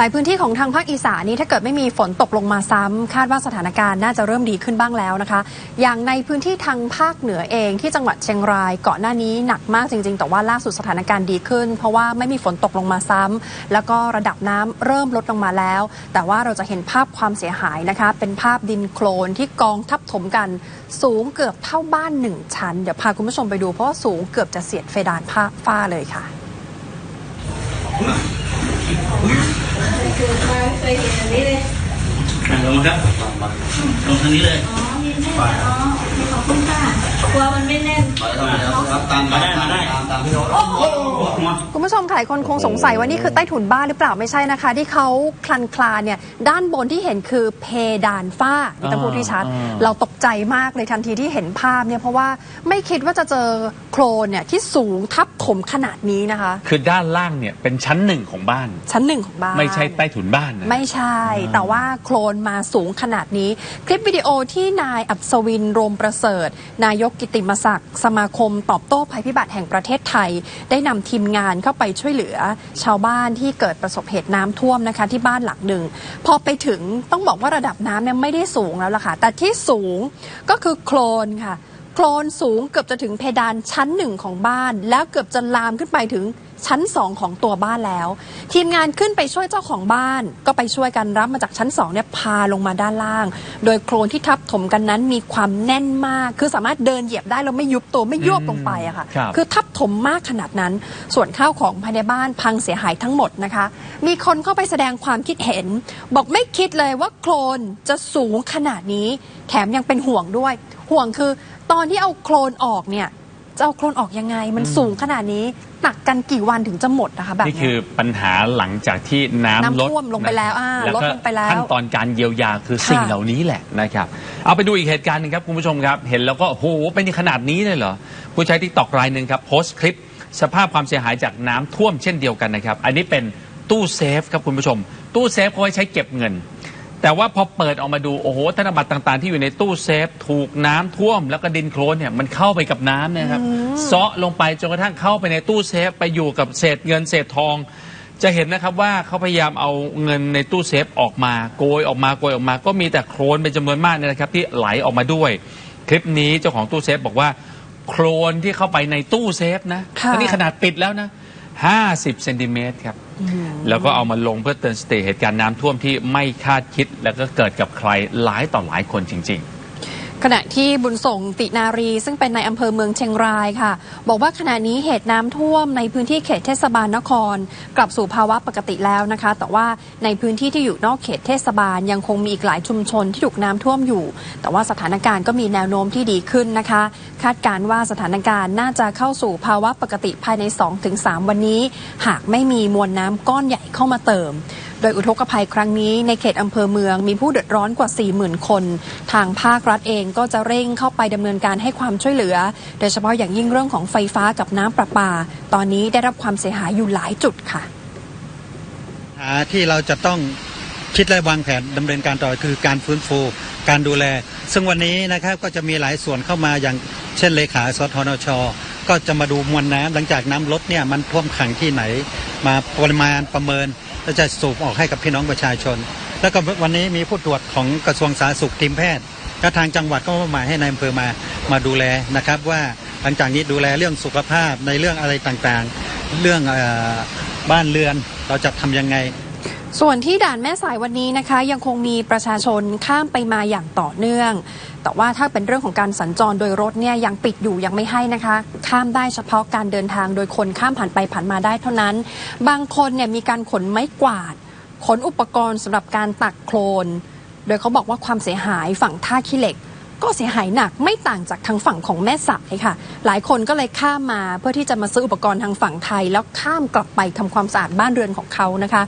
หลายพื้นที่ของทางภาคอีสานนี้ถ้าเกิดไม่มีฝนตกลงมาซ้ำคาดว่าสถานการณ์น่าจะเริ่มดีขึ้นบ้างแล้วนะคะ อย่างในพื้นที่ทางภาคเหนือเองที่จังหวัดเชียงรายก่อนหน้านี้หนักมากจริง ๆ แต่ว่าล่าสุดสถานการณ์ดีขึ้น เพราะว่าไม่มีฝนตกลงมาซ้ำแล้วก็ระดับน้ำเริ่มลดลงมาแล้ว แต่ว่าเราจะเห็นภาพความเสียหายนะคะ เป็นภาพดินโคลนที่กองทับถมกัน สูงเกือบเท่าบ้านหนึ่งชั้นเดี๋ยวพาคุณผู้ชมไปดูเพราะว่าสูงเกือบจะเสียดเพดานผ้าฝ้าเลยค่ะ ยเห็นอันนี้เลยอะลงมาครับลงทางนี้เลย อ๋อมีแน่นอ๋อมีขอบคุณค่ะ กลัวมันไม่แน่นครับตามมาได้มาได้ตามตามที่เราโอ้โหมาคุณผู้ชมหลายคนคงสงสัยว่านี่คือใต้ถุนบ้านหรือเปล่าไม่ใช่นะคะ ที่เขาคลันคลานเนี่ยด้านบนที่เห็นคือเพดานฝ้านี่ต้องพูดที่ชัดอ่าเราตกใจมากเลยทันทีที่เห็นภาพเนี่ยเพราะว่าไม่คิดว่าจะเจอโคลนเนี่ยที่สูงทับถมขนาดนี้นะคะ คือด้านล่างเนี่ยเป็นชั้นหนึ่งของบ้าน ชั้นหนึ่งของบ้าน ไม่ใช่ใต้ถุนบ้านนะไม่ใช่ แต่ว่าโคลนมาสูงขนาดนี้ คลิปวิดีโอที่นายอัศวินโรมประเสริฐ นายกกิติมศักดิ์สมาคม ตอบโต้ภัยพิบัติแห่งประเทศไทย ได้นำทีมงานเข้าไปช่วยเหลือ ชาวบ้านที่เกิดประสบเหตุน้ำท่วมนะคะ ที่บ้านหลังหนึ่ง พอไปถึงต้องบอกว่าระดับน้ำเนี่ยไม่ได้สูงแล้วล่ะค่ะแต่ที่สูงก็คือโคลนค่ะ คลนสูงเกือบจะถึงเพดานชั้นหนึ่งของบ้าน แล้วเกือบจะลามขึ้นไปถึงชั้นสองของตัวบ้านแล้ว ทีมงานขึ้นไปช่วยเจ้าของบ้าน ก็ไปช่วยกันรับมาจากชั้นสองเนี่ยพาลงมาด้านล่าง โดยโคลนที่ทับถมกันนั้นมีความแน่นมาก คือสามารถเดินเหยียบได้แล้วไม่ยุบตัวไม่ยวบลงไปอะค่ะครับ คือทับถมมากขนาดนั้น ส่วนข้าวของภายในบ้านพังเสียหายทั้งหมดนะคะ มีคนเข้าไปแสดงความคิดเห็น บอกไม่คิดเลยว่าโคลนจะสูงขนาดนี้ แถมยังเป็นห่วงด้วย ห่วงคือ ตอนที่เอาโคลนออกเนี่ยจะเอาโคลนออกยังไง มันสูงขนาดนี้หนักกันกี่วันถึงจะหมดนะคะแบบนี่เนี้ยคือปัญหาหลังจากที่น้ำน้ำลดท่วมลงไปแล้วอ่าแล้วลดก็ลงไปแล้วขั้นตอนการเยียวยาคือสิ่งค่ะเหล่านี้แหละนะครับ เอาไปดูอีกเหตุการณ์หนึ่งครับคุณผู้ชมครับ เห็นแล้วก็โอ้โหเป็นขนาดนี้เลยเหรอผู้ใช้ทิกตอกรายหนึ่งครับโพสต์คลิป สภาพความเสียหายจากน้ำท่วมเช่นเดียวกันนะครับ อันนี้เป็นตู้เซฟครับคุณผู้ชม ตู้เซฟเขาไว้ใช้เก็บเงิน แต่ว่าพอเปิดออกมาดูโอ้โหธนบัตรต่างๆ ที่อยู่ในตู้เซฟ ถูกน้ำท่วมแล้วก็ดินโคลนเนี่ยมันเข้าไปกับน้ำนะครับเซาะลงไปจนกระทั่งเข้าไปในตู้เซฟ ไปอยู่กับเศษเงินเศษทอง จะเห็นนะครับว่าเขาพยายามเอาเงินในตู้เซฟออกมาโกยออกมาโกยออกมา ก็มีแต่โคลนเป็นจำนวนมากเนี่ยนะครับที่ไหลออกมาด้วย คลิปนี้เจ้าของตู้เซฟบอกว่าโคลนที่เข้าไปในตู้เซฟนะค่ะ อันนี้ขนาดปิดแล้วนะ 50เซนติเมตรครับ แล้วก็เอามาลงเพื่อเตือนสติเหตุการณ์น้ำท่วมที่ไม่คาดคิด แล้วก็เกิดกับใครหลายต่อหลายคนจริง ๆ ขณะที่บุญส่งตินารีซึ่งเป็นในอำเภอเมืองเชียงรายค่ะ บอกว่าขณะนี้เหตุน้ำท่วมในพื้นที่เขตเทศบาลนคร กลับสู่ภาวะปกติแล้วนะคะ แต่ว่าในพื้นที่ที่อยู่นอกเขตเทศบาลยังคงมีอีกหลายชุมชนที่ถูกน้ำท่วมอยู่ แต่ว่าสถานการณ์ก็มีแนวโน้มที่ดีขึ้นนะคะ คาดการว่าสถานการณ์น่าจะเข้าสู่ภาวะปกติภายใน 2-3 วันนี้ หากไม่มีมวลน้ำก้อนใหญ่เข้ามาเติม โดยอุทกภัยครั้งนี้ในเขตอำเภอเมืองมีผู้เดือดร้อนกว่า 40,000 คน ทางภาครัฐเองก็จะเร่งเข้าไปดำเนินการให้ความช่วยเหลือ โดยเฉพาะอย่างยิ่งเรื่องของไฟฟ้ากับน้ำประปา ตอนนี้ได้รับความเสียหายอยู่หลายจุดค่ะหาที่เราจะต้องคิดและวางแผนดำเนินการต่อคือการฟื้นฟูการดูแล ซึ่งวันนี้นะครับก็จะมีหลายส่วนเข้ามาอย่างเช่นเลขาสทนช ก็จะมาดูมวลน้ำหลังจากน้ำลดเนี่ยมันท่วมขังที่ไหน มาปริมาณประเมินแล้วจะสูบออกให้กับพี่น้องประชาชน แล้วก็วันนี้มีผู้ตรวจของกระทรวงสาธารณสุขทีมแพทย์และทางจังหวัดก็มอบหมายให้นายอำเภอมามาดูแลนะครับว่าหลังจากนี้ดูแลเรื่องสุขภาพในเรื่องอะไรต่างๆ เรื่องอบ้านเรือนเราจะทำยังไง ส่วนที่ด่านแม่สายวันนี้นะคะยังคงมีประชาชนข้ามไปมาอย่างต่อเนื่อง แต่ว่าถ้าเป็นเรื่องของการสัญจรโดยรถเนี่ยยังปิดอยู่ยังไม่ให้นะคะ ข้ามได้เฉพาะการเดินทางโดยคนข้ามผ่านไปผ่านมาได้เท่านั้น บางคนเนี่ยมีการขนไม้กวาด ขนอุปกรณ์สำหรับการตักโคลน โดยเขาบอกว่าความเสียหายฝั่งท่าขี้เหล็ก ก็เสียหายหนักไม่ต่างจากทางฝั่งของแม่สายค่ะ หลายคนก็เลยข้ามมาเพื่อที่จะมาซื้ออุปกรณ์ทางฝั่งไทย แล้วข้ามกลับไปทำความสะอาดบ้านเรือนของเขานะคะ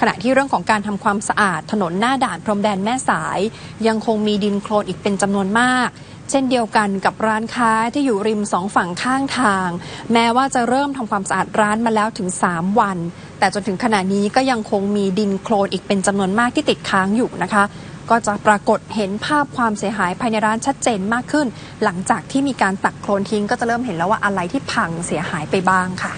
ขณะที่เรื่องของการทำความสะอาดถนนหน้าด่านพรมแดนแม่สาย ยังคงมีดินโคลนอีกเป็นจำนวนมากเช่นเดียวกันกับร้านค้าที่อยู่ริมสองฝั่งข้างทาง แม้ว่าจะเริ่มทำความสะอาดร้านมาแล้วถึง 3 วัน แต่จนถึงขณะนี้ก็ยังคงมีดินโคลนอีกเป็นจำนวนมากที่ติดค้างอยู่นะคะ ก็จะปรากฏเห็นภาพความเสียหายภายในร้านชัดเจนมากขึ้น หลังจากที่มีการตักโคลนทิ้งก็จะเริ่มเห็นแล้วว่าอะไรที่พังเสียหายไปบ้างค่ะ